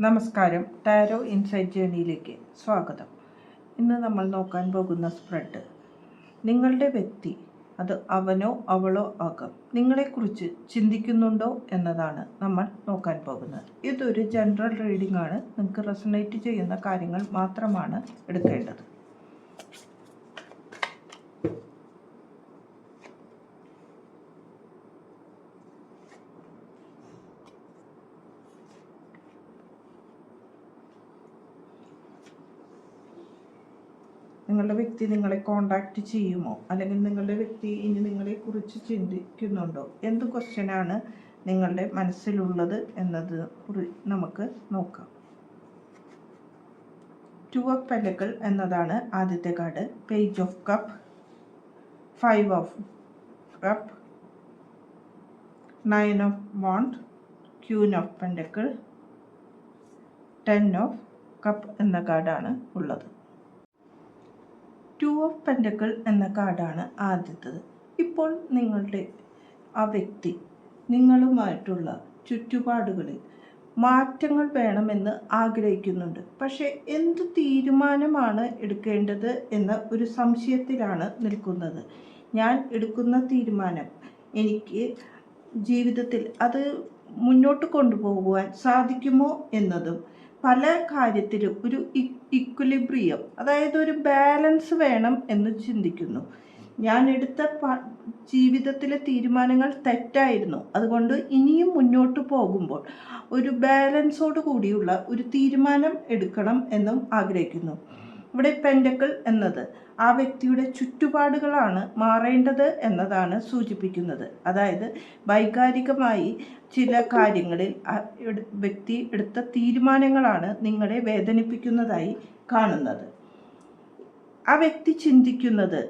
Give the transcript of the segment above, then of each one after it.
നമസ്കാരം. Tarot insight ജേണിയിലേക്ക് സ്വാഗതം. ഇന്ന് നമ്മൾ നോക്കാൻ പോകുന്ന സ്പ്രെഡ്. നിങ്ങളുടെ വ്യക്തി അത് അവനോ അവളോ ആകാം. നിങ്ങളെക്കുറിച്ച് ചിന്തിക്കുന്നുണ്ടോ എന്നതാണ് നമ്മൾ നോക്കാൻ പോകുന്നത്. ഇതൊരു ജനറൽ റീഡിംഗ് ആണ്. നിങ്ങൾക്ക് റെസണേറ്റ് ചെയ്യുന്ന കാര്യങ്ങൾ മാത്രമാണ് എടുക്കേണ്ടത്. നിങ്ങളുടെ വ്യക്തി നിങ്ങളെ കോണ്ടാക്ട് ചെയ്യുമോ? അല്ലെങ്കിൽ നിങ്ങളുടെ വ്യക്തി ഇനി നിങ്ങളെക്കുറിച്ച് ചിന്തിക്കുന്നുണ്ടോ? എന്ത് ക്വസ്റ്റ്യനാണ് നിങ്ങളുടെ മനസ്സിലുള്ളത് എന്നത് കുറി നമുക്ക് നോക്കാം. ടു ഓഫ് പെലക്കൾ എന്നതാണ് ആദ്യത്തെ card page of cup five of cup nine of wand queen of pentacle ten of cup എന്ന കാർഡാണ് ഉള്ളത്. ടു ഓഫ് പെൻഡക്കിൾ എന്ന കാർഡാണ് ആദ്യത്തത്. ഇപ്പോൾ നിങ്ങളുടെ ആ വ്യക്തി നിങ്ങളുമായിട്ടുള്ള ചുറ്റുപാടുകളിൽ മാറ്റങ്ങൾ വേണമെന്ന് ആഗ്രഹിക്കുന്നുണ്ട്. പക്ഷേ എന്ത് തീരുമാനമാണ് എടുക്കേണ്ടത് എന്ന ഒരു സംശയത്തിലാണ് നിൽക്കുന്നത്. ഞാൻ എടുക്കുന്ന തീരുമാനം എനിക്ക് ജീവിതത്തിൽ അത് മുന്നോട്ട് കൊണ്ടുപോകുവാൻ സാധിക്കുമോ എന്നതും പല കാര്യത്തിലും ഒരു ഇക്വലിബ്രിയം അതായത് ഒരു ബാലൻസ് വേണം എന്ന് ചിന്തിക്കുന്നു. ഞാൻ എടുത്ത ജീവിതത്തിലെ തീരുമാനങ്ങൾ തെറ്റായിരുന്നു. അതുകൊണ്ട് ഇനിയും മുന്നോട്ട് പോകുമ്പോൾ ഒരു ബാലൻസോട് കൂടിയുള്ള ഒരു തീരുമാനം എടുക്കണം എന്നും ആഗ്രഹിക്കുന്നു. ഇവിടെ പെൻഡക്കിൾ എന്നത് ആ വ്യക്തിയുടെ ചുറ്റുപാടുകളാണ് മാറേണ്ടത് എന്നതാണ് സൂചിപ്പിക്കുന്നത്. അതായത് വൈകാരികമായി ചില കാര്യങ്ങളിൽ വ്യക്തി എടുത്ത തീരുമാനങ്ങളാണ് നിങ്ങളെ വേദനിപ്പിക്കുന്നതായി കാണുന്നത്. ആ വ്യക്തി ചിന്തിക്കുന്നത്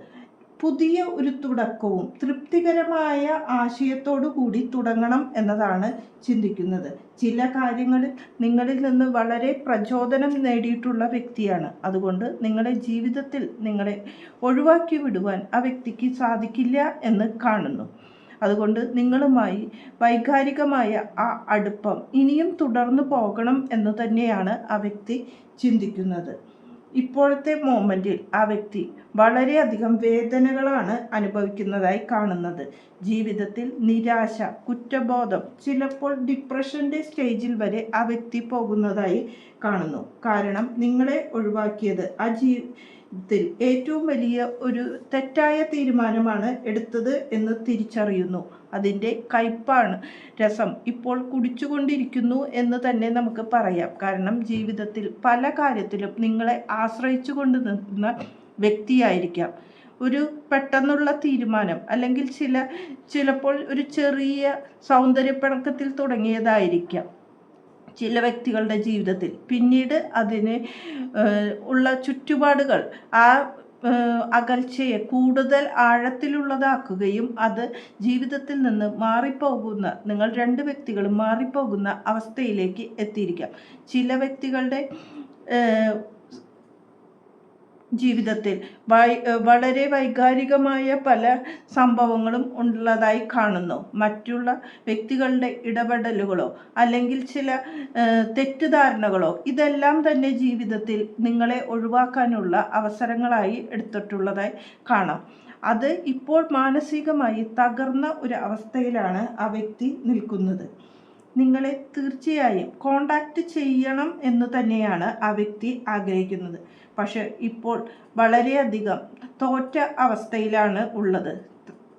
പുതിയ ഒരു തുടക്കവും തൃപ്തികരമായ ആശയത്തോടു കൂടി തുടങ്ങണം എന്നതാണ് ചിന്തിക്കുന്നത്. ചില കാര്യങ്ങളിൽ നിങ്ങളിൽ നിന്ന് വളരെ പ്രചോദനം നേടിയിട്ടുള്ള വ്യക്തിയാണ്. അതുകൊണ്ട് നിങ്ങളുടെ ജീവിതത്തിൽ നിങ്ങളെ ഒഴിവാക്കി വിടുവാൻ ആ വ്യക്തിക്ക് സാധിക്കില്ല എന്ന് കാണുന്നു. അതുകൊണ്ട് നിങ്ങളുമായി വൈകാരികമായ ആ അടുപ്പം ഇനിയും തുടർന്നു പോകണം എന്ന് തന്നെയാണ് ആ വ്യക്തി ചിന്തിക്കുന്നത്. ഇപ്പോഴത്തെ മോമെന്റിൽ ആ വ്യക്തി വളരെയധികം വേദനകളാണ് അനുഭവിക്കുന്നതായി കാണുന്നത്. ജീവിതത്തിൽ നിരാശ കുറ്റബോധം ചിലപ്പോൾ ഡിപ്രഷന്റെ സ്റ്റേജിൽ വരെ ആ വ്യക്തി പോകുന്നതായി കാണുന്നു. കാരണം നിങ്ങളെ ഒഴിവാക്കിയത് ആ ജീ ത്തിൽ ഏറ്റവും വലിയ ഒരു തെറ്റായ തീരുമാനമാണ് എടുത്തത് എന്ന് തിരിച്ചറിയുന്നു. അതിന്റെ കയ്പാണ് രസം ഇപ്പോൾ കുടിച്ചുകൊണ്ടിരിക്കുന്നു എന്ന് തന്നെ നമുക്ക് പറയാം. കാരണം ജീവിതത്തിൽ പല കാര്യത്തിലും നിങ്ങളെ ആശ്രയിച്ചു കൊണ്ട് നിൽക്കുന്ന വ്യക്തിയായിരിക്കാം. ഒരു പെട്ടെന്നുള്ള തീരുമാനം അല്ലെങ്കിൽ ചില ചിലപ്പോൾ ഒരു ചെറിയ സൗന്ദര്യപ്പിണക്കത്തിൽ തുടങ്ങിയതായിരിക്കാം. ചില വ്യക്തികളുടെ ജീവിതത്തിൽ. പിന്നീട് അതിന് ഉള്ള ചുറ്റുപാടുകൾ ആ അകൽച്ചയെ കൂടുതൽ ആഴത്തിലുള്ളതാക്കുകയും അത് ജീവിതത്തിൽ നിന്ന് മാറിപ്പോകുന്ന നിങ്ങൾ രണ്ട് വ്യക്തികളും മാറിപ്പോകുന്ന അവസ്ഥയിലേക്ക് എത്തിയിരിക്കാം. ചില വ്യക്തികളുടെ ജീവിതത്തിൽ. വളരെ വൈകാരികമായ പല സംഭവങ്ങളും ഉള്ളതായി കാണുന്നു. മറ്റുള്ള വ്യക്തികളുടെ ഇടപെടലുകളോ അല്ലെങ്കിൽ ചില തെറ്റിദ്ധാരണകളോ ഇതെല്ലാം തന്നെ ജീവിതത്തിൽ നിങ്ങളെ ഒഴിവാക്കാനുള്ള അവസരങ്ങളായി എടുത്തിട്ടുള്ളതായി കാണാം. അത് ഇപ്പോൾ മാനസികമായി തകർന്ന ഒരു അവസ്ഥയിലാണ് ആ വ്യക്തി നിൽക്കുന്നത്. നിങ്ങളെ തീർച്ചയായും കോണ്ടാക്റ്റ് ചെയ്യണം എന്ന് തന്നെയാണ് ആ വ്യക്തി ആഗ്രഹിക്കുന്നത്. പക്ഷെ ഇപ്പോൾ വളരെയധികം തോറ്റ അവസ്ഥയിലാണ് ഉള്ളത്.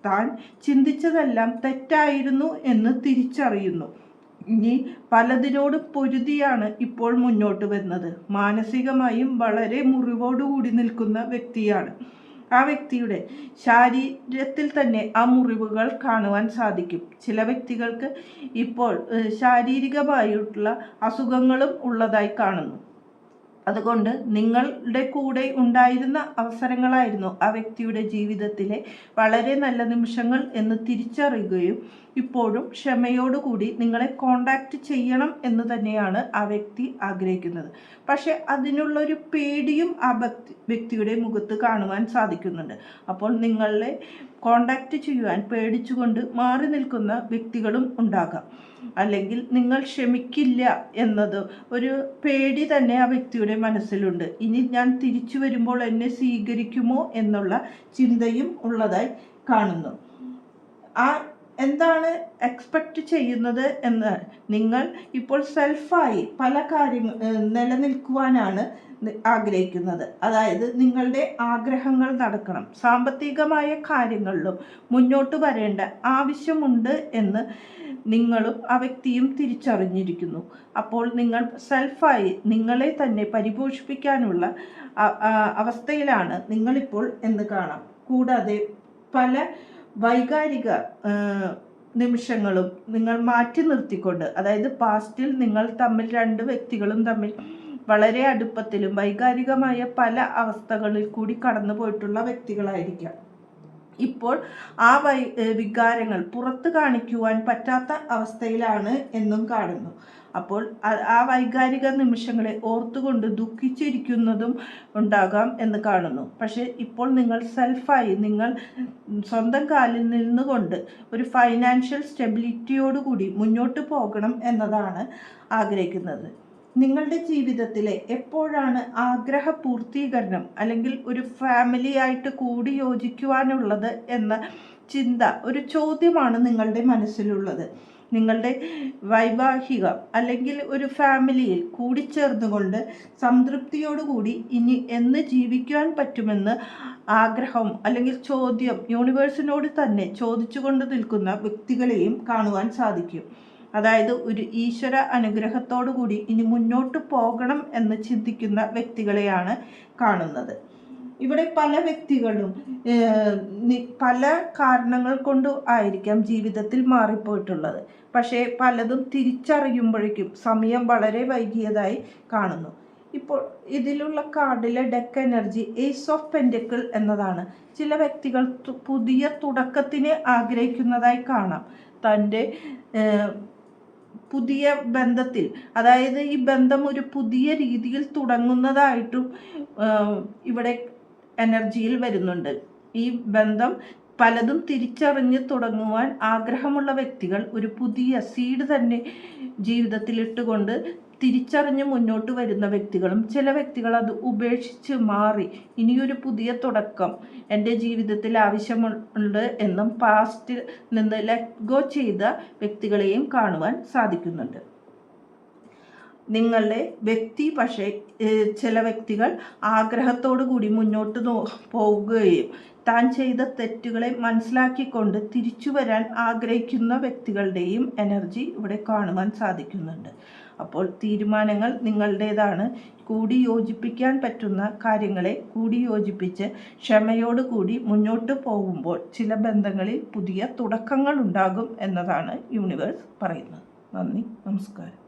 താൻ ചിന്തിച്ചതെല്ലാം തെറ്റായിരുന്നു എന്ന് തിരിച്ചറിയുന്നു. ഇനി പലതിനോട് പൊരുതിയാണ് ഇപ്പോൾ മുന്നോട്ട് വരുന്നത്. മാനസികമായും വളരെ മുറിവോടുകൂടി നിൽക്കുന്ന വ്യക്തിയാണ്. ആ വ്യക്തിയുടെ ശാരീരത്തിൽ തന്നെ ആ മുറിവുകൾ കാണുവാൻ സാധിക്കും. ചില വ്യക്തികൾക്ക് ഇപ്പോൾ ശാരീരികമായിട്ടുള്ള അസുഖങ്ങളും ഉള്ളതായി കാണുന്നു. അതുകൊണ്ട് നിങ്ങളുടെ കൂടെ ഉണ്ടായിരുന്ന അവസരങ്ങളായിരുന്നു ആ വ്യക്തിയുടെ ജീവിതത്തിലെ വളരെ നല്ല നിമിഷങ്ങൾ എന്ന് തിരിച്ചറിയുകയും ഇപ്പോഴും ക്ഷമയോടുകൂടി നിങ്ങളെ കോണ്ടാക്റ്റ് ചെയ്യണം എന്ന് തന്നെയാണ് ആ വ്യക്തി ആഗ്രഹിക്കുന്നത്. പക്ഷെ അതിനുള്ളൊരു പേടിയും ആ വ്യക്തി വ്യക്തിയുടെ മുഖത്ത് കാണുവാൻ സാധിക്കുന്നുണ്ട്. അപ്പോൾ നിങ്ങളെ കോണ്ടാക്റ്റ് ചെയ്യുവാൻ പേടിച്ചുകൊണ്ട് മാറി നിൽക്കുന്ന വ്യക്തികളും ഉണ്ടാകാം. അല്ലെങ്കിൽ നിങ്ങൾ ക്ഷമിക്കില്ല എന്നത് ഒരു പേടി തന്നെ ആ വ്യക്തിയുടെ മനസ്സിലുണ്ട്. ഇനി ഞാൻ തിരിച്ചു വരുമ്പോൾ എന്നെ സ്വീകരിക്കുമോ എന്നുള്ള ചിന്തയും ഉള്ളതായി കാണുന്നു. ആ എന്താണ് എക്സ്പെക്റ്റ് ചെയ്യുന്നത് എന്ന് നിങ്ങൾ ഇപ്പോൾ സെൽഫായി പല കാര്യങ്ങൾ നിലനിൽക്കുവാനാണ് ആഗ്രഹിക്കുന്നത്. അതായത് നിങ്ങളുടെ ആഗ്രഹങ്ങൾ നടക്കണം. സാമ്പത്തികമായ കാര്യങ്ങളിലും മുന്നോട്ട് വരേണ്ട ആവശ്യമുണ്ട് എന്ന് നിങ്ങളും ആ വ്യക്തിയും തിരിച്ചറിഞ്ഞിരിക്കുന്നു. അപ്പോൾ നിങ്ങൾ സെൽഫായി നിങ്ങളെ തന്നെ പരിപോഷിപ്പിക്കാനുള്ള അവസ്ഥയിലാണ് നിങ്ങളിപ്പോൾ എന്ന് കാണാം. കൂടാതെ പല വൈകാരിക നിമിഷങ്ങളും നിങ്ങൾ മാറ്റി നിർത്തിക്കൊണ്ട് അതായത് പാസ്റ്റിൽ നിങ്ങൾ തമ്മിൽ രണ്ട് വ്യക്തികളും തമ്മിൽ വളരെ അടുപ്പത്തിലും വൈകാരികമായ പല അവസ്ഥകളിൽ കൂടി കടന്നു പോയിട്ടുള്ള വ്യക്തികളായിരിക്കാം. ഇപ്പോൾ ആ വൈ വികാരങ്ങൾ പുറത്ത് കാണിക്കുവാൻ പറ്റാത്ത അവസ്ഥയിലാണ് എന്നും കാണുന്നു. അപ്പോൾ ആ വൈകാരിക നിമിഷങ്ങളെ ഓർത്തുകൊണ്ട് ദുഃഖിച്ചിരിക്കുന്നതും ഉണ്ടാകാം എന്ന് കാണുന്നു. പക്ഷേ ഇപ്പോൾ നിങ്ങൾ സെൽഫായി നിങ്ങൾ സ്വന്തം കാലിൽ നിന്നുകൊണ്ട് ഒരു ഫൈനാൻഷ്യൽ സ്റ്റെബിലിറ്റിയോടുകൂടി മുന്നോട്ട് പോകണം എന്നതാണ് ആഗ്രഹിക്കുന്നത്. നിങ്ങളുടെ ജീവിതത്തിലെ എപ്പോഴാണ് ആഗ്രഹ പൂർത്തീകരണം അല്ലെങ്കിൽ ഒരു ഫാമിലിയായിട്ട് കൂടി യോജിക്കുവാനുള്ളത് എന്ന ചിന്ത ഒരു ചോദ്യമാണ് നിങ്ങളുടെ മനസ്സിലുള്ളത്. നിങ്ങളുടെ വൈവാഹികം അല്ലെങ്കിൽ ഒരു ഫാമിലിയിൽ കൂടിച്ചേർന്നുകൊണ്ട് സംതൃപ്തിയോടുകൂടി ഇനി എന്ന് ജീവിക്കുവാൻ പറ്റുമെന്ന് ആഗ്രഹം അല്ലെങ്കിൽ ചോദ്യം യൂണിവേഴ്സിനോട് തന്നെ ചോദിച്ചുകൊണ്ട് നിൽക്കുന്ന വ്യക്തികളെയും കാണുവാൻ സാധിക്കും. അതായത് ഒരു ഈശ്വര അനുഗ്രഹത്തോടു കൂടി ഇനി മുന്നോട്ട് പോകണം എന്ന് ചിന്തിക്കുന്ന വ്യക്തികളെയാണ് കാണുന്നത്. ഇവിടെ പല വ്യക്തികളും പല കാരണങ്ങൾ കൊണ്ട് ആയിരിക്കാം ജീവിതത്തിൽ മാറിപ്പോയിട്ടുള്ളത്. പക്ഷേ പലതും തിരിച്ചറിയുമ്പോഴേക്കും സമയം വളരെ വൈകിയതായി കാണുന്നു. ഇപ്പോൾ ഇതിലുള്ള കാർഡിലെ deck energy ace of pentacle എന്നതാണ്. ചില വ്യക്തികൾ പുതിയ തുടക്കത്തിന് ആഗ്രഹിക്കുന്നതായി കാണാം. തന്റെ പുതിയ ബന്ധത്തിൽ അതായത് ഈ ബന്ധം ഒരു പുതിയ രീതിയിൽ തുടങ്ങുന്നതായിട്ടും ഇവിടെ എനർജിയിൽ വരുന്നുണ്ട്. ഈ ബന്ധം പലതും തിരിച്ചറിഞ്ഞ് തുടങ്ങുവാൻ ആഗ്രഹമുള്ള വ്യക്തികൾ ഒരു പുതിയ സീഡ് തന്നെ ജീവിതത്തിൽ ഇട്ടുകൊണ്ട് തിരിച്ചറിഞ്ഞ് മുന്നോട്ട് വരുന്ന വ്യക്തികളും ചില വ്യക്തികൾ അത് ഉപേക്ഷിച്ച് മാറി. ഇനിയൊരു പുതിയ തുടക്കം എന്റെ ജീവിതത്തിൽ ആവശ്യമുണ്ട് എന്നും പാസ്റ്റിൽ നിന്ന് ലെറ്റ് ഗോ ചെയ്ത വ്യക്തികളെയും കാണുവാൻ സാധിക്കുന്നുണ്ട്. നിങ്ങളുടെ വ്യക്തി പക്ഷേ ചില വ്യക്തികൾ ആഗ്രഹത്തോടു കൂടി മുന്നോട്ട് പോവുകയും താൻ ചെയ്ത തെറ്റുകളെ മനസ്സിലാക്കിക്കൊണ്ട് തിരിച്ചു വരാൻ ആഗ്രഹിക്കുന്ന വ്യക്തികളുടെയും എനർജി ഇവിടെ കാണുവാൻ സാധിക്കുന്നുണ്ട്. അപ്പോൾ തീരുമാനങ്ങൾ നിങ്ങളുടേതാണ്. കൂടി യോജിപ്പിക്കാൻ പറ്റുന്ന കാര്യങ്ങളെ കൂടി യോജിപ്പിച്ച് ക്ഷമയോടുകൂടി മുന്നോട്ട് പോകുമ്പോൾ ചില ബന്ധങ്ങളിൽ പുതിയ തുടക്കങ്ങൾ ഉണ്ടാകും എന്നതാണ് യൂണിവേഴ്സ് പറയുന്നത്. നന്ദി നമസ്കാരം.